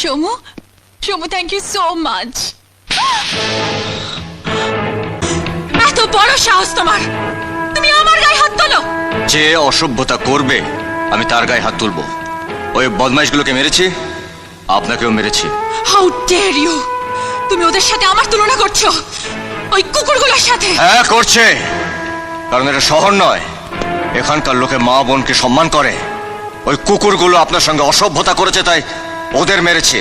Somu Somu thank you so much এত বড় সাহস তোমার। তুমি আমার গায়ে হাত তোলো। যে অসভ্যতা করবে আমি তার গায়ে হাত তুলবো। ওই বদমাইশগুলোকে মেরেছি আপনাকেও মেরেছি। হাউ ডেয়ার ইউ তুমি ওদের সাথে আমার তুলনা করছ। ওই কুকুরগুলোর সাথে। হ্যাঁ করছে। কারণ এটা শহর নয়। এখানকার লোকে মা বোনকে সম্মান করে। ওই কুকুরগুলো আপনার সঙ্গে অসভ্যতা করেছে তাই ওদের মেরেছে।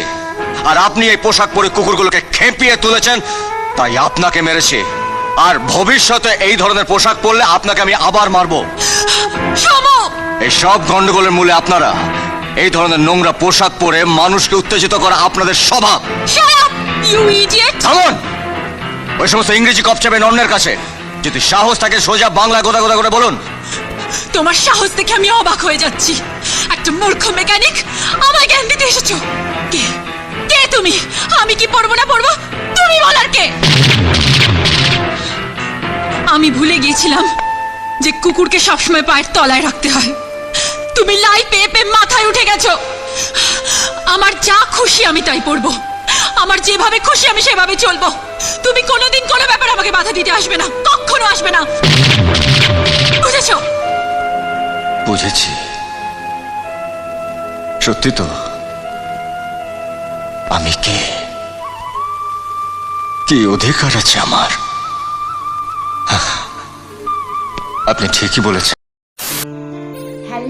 আর আপনি এই পোশাক পরে কুকুরগুলোকে খেপিয়ে তুলেছেন তাই আপনাকে মেরেছে। আর ভবিষ্যতে এই ধরনের পোশাক পরলে আপনাকে আমি আবার মারবো। এই সব গন্ডগোলের মূলে আপনারা এই ধরনের নোংরা পোশাক পরে মানুষকে উত্তেজিত করা আপনাদের স্বভাব। থামুন ওই সমস্ত ইংরেজি কপচাবেন অন্যের কাছে। যদি সাহস থাকে সোজা বাংলা গোদা গোদা করে বলুন। তোমার সাহস দেখে আমি অবাক হয়ে যাচ্ছি। একটা মূর্খ মেকানিক আমায় জ্ঞান দিতে এসেছ। কে? কে তুমি? আমি কি পড়ব না পড়ব? তুমি বলার কে? আমি ভুলে গিয়েছিলাম যে কুকুরকে সবসময় পায়ের তলায় রাখতে হয়। তুমি লাই পেয়ে পেয়ে মাথায় উঠে গেছো। আমার যা খুশি আমি তাই পড়ব। আমার যেভাবে খুশি আমি সেভাবে চলবো। তুমি কোনোদিন কোনো ব্যাপারে আমাকে বাধা দিতে আসবে না। কখনো আসবে না। বুঝেছ? বুঝেছি। সত্যি তো আমি কে? কি অধিকার আছে আমার? আপনি ঠিকই বলেছেন।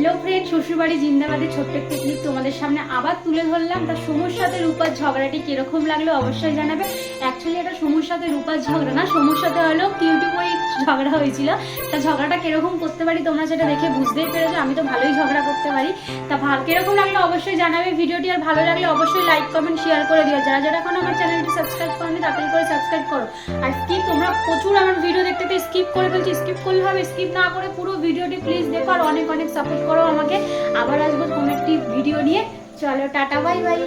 হ্যালো ফ্রেন্ড শ্বশুরবাড়ি জিন্দাবাদের ছোট্ট একটা ক্লিপ তোমাদের সামনে আবার তুলে ধরলাম। তা সমুর সাথে রূপার ঝগড়াটি কীরকম লাগল অবশ্যই জানাবে। অ্যাকচুয়ালি এটা সমুর সাথে রূপার ঝগড়া না, সমুর সাথে হলো কিউটি করে ঝগড়া হয়েছিল। তা ঝগড়াটা কীরকম করতে পারি তোমরা সেটা দেখে বুঝতেই পেরেছ, আমি তো ভালোই ঝগড়া করতে পারি। তা ভালো কীরকম লাগল অবশ্যই জানাবে ভিডিওটি, আর ভালো লাগলে অবশ্যই লাইক কমেন্ট শেয়ার করে দিও। যারা যারা এখন আমার চ্যানেলটি সাবস্ক্রাইব করনি, তাড়াতাড়ি করে সাবস্ক্রাইব করো। আর স্কিপ তোমরা প্রচুর আমার ভিডিও দেখতে পেয়ে স্কিপ করে ফেলছি। স্কিপ করলে হবে স্কিপ না করে পুরো ভিডিওটি প্লিজ দেখো, আর অনেক সাপোর্ট করো আমাকে। আবার আসব কোনো একটি ভিডিও নিয়ে। চলো টাটা বাই বাই